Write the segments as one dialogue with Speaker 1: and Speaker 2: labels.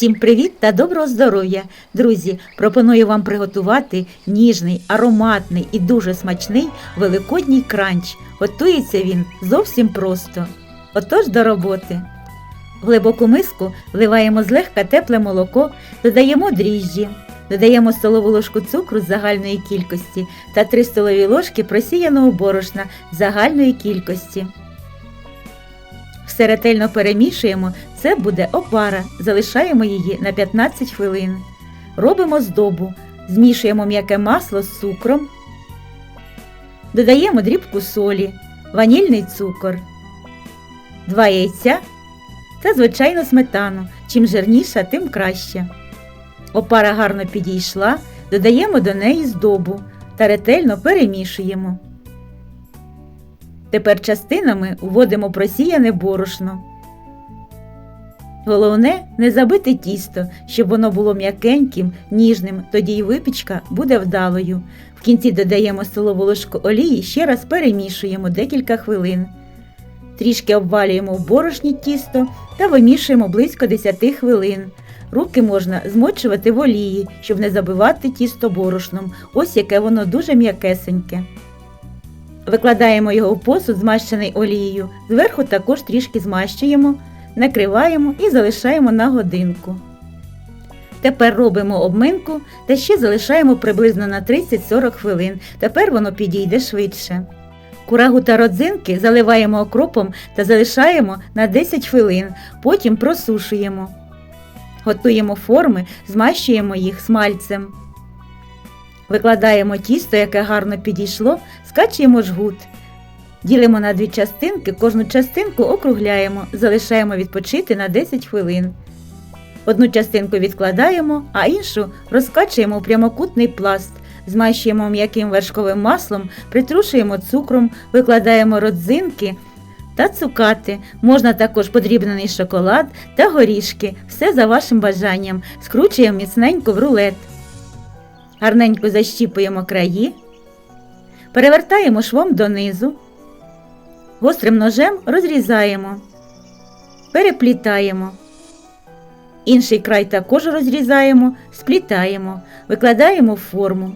Speaker 1: Всім привіт та доброго здоров'я! Друзі, пропоную вам приготувати ніжний, ароматний і дуже смачний великодній кранч. Готується він зовсім просто. Отож до роботи. В глибоку миску вливаємо злегка тепле молоко, додаємо дріжджі, додаємо столову ложку цукру з загальної кількості та 3 столові ложки просіяного борошна загальної кількості. Все ретельно перемішуємо, це буде опара. Залишаємо її на 15 хвилин. Робимо здобу, змішуємо м'яке масло з цукром, додаємо дрібку солі, ванільний цукор, 2 яйця та звичайно сметану. Чим жирніша, тим краще. Опара гарно підійшла, додаємо до неї здобу та ретельно перемішуємо. Тепер частинами вводимо просіяне борошно. Головне не забити тісто, щоб воно було м'якеньким, ніжним, тоді й випічка буде вдалою. В кінці додаємо столову ложку олії, ще раз перемішуємо декілька хвилин. Трішки обвалюємо в борошні тісто та вимішуємо близько 10 хвилин. Руки можна змочувати в олії, щоб не забивати тісто борошном. Ось яке воно дуже м'якесеньке. Викладаємо його в посуд, змащений олією. Зверху також трішки змащуємо, накриваємо і залишаємо на годинку. Тепер робимо обминку та ще залишаємо приблизно на 30-40 хвилин. Тепер воно підійде швидше. Курагу та родзинки заливаємо окропом та залишаємо на 10 хвилин, потім просушуємо. Готуємо форми, змащуємо їх смальцем. Викладаємо тісто, яке гарно підійшло, скачуємо жгут. Ділимо на дві частинки, кожну частинку округляємо, залишаємо відпочити на 10 хвилин. Одну частинку відкладаємо, а іншу розкачуємо у прямокутний пласт, змащуємо м'яким вершковим маслом, притрушуємо цукром, викладаємо родзинки та цукати. Можна також подрібнений шоколад та горішки, все за вашим бажанням. Скручуємо міцненько в рулет. Гарненько защіпуємо краї, перевертаємо швом донизу, гострим ножем розрізаємо, переплітаємо. Інший край також розрізаємо, сплітаємо, викладаємо в форму.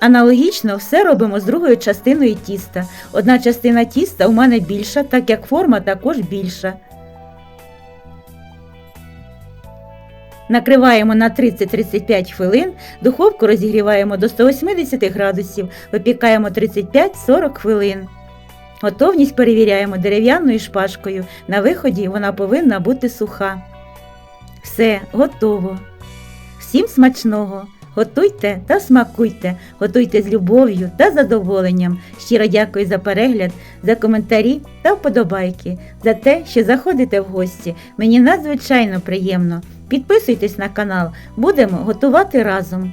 Speaker 1: Аналогічно все робимо з другою частиною тіста. Одна частина тіста у мене більша, так як форма також більша. Накриваємо на 30-35 хвилин, духовку розігріваємо до 180 градусів, випікаємо 35-40 хвилин. Готовність перевіряємо дерев'яною шпажкою. На виході вона повинна бути суха. Все, готово. Всім смачного! Готуйте та смакуйте, готуйте з любов'ю та задоволенням. Щиро дякую за перегляд, за коментарі та вподобайки, за те, що заходите в гості. Мені надзвичайно приємно. Підписуйтесь на канал, будемо готувати разом.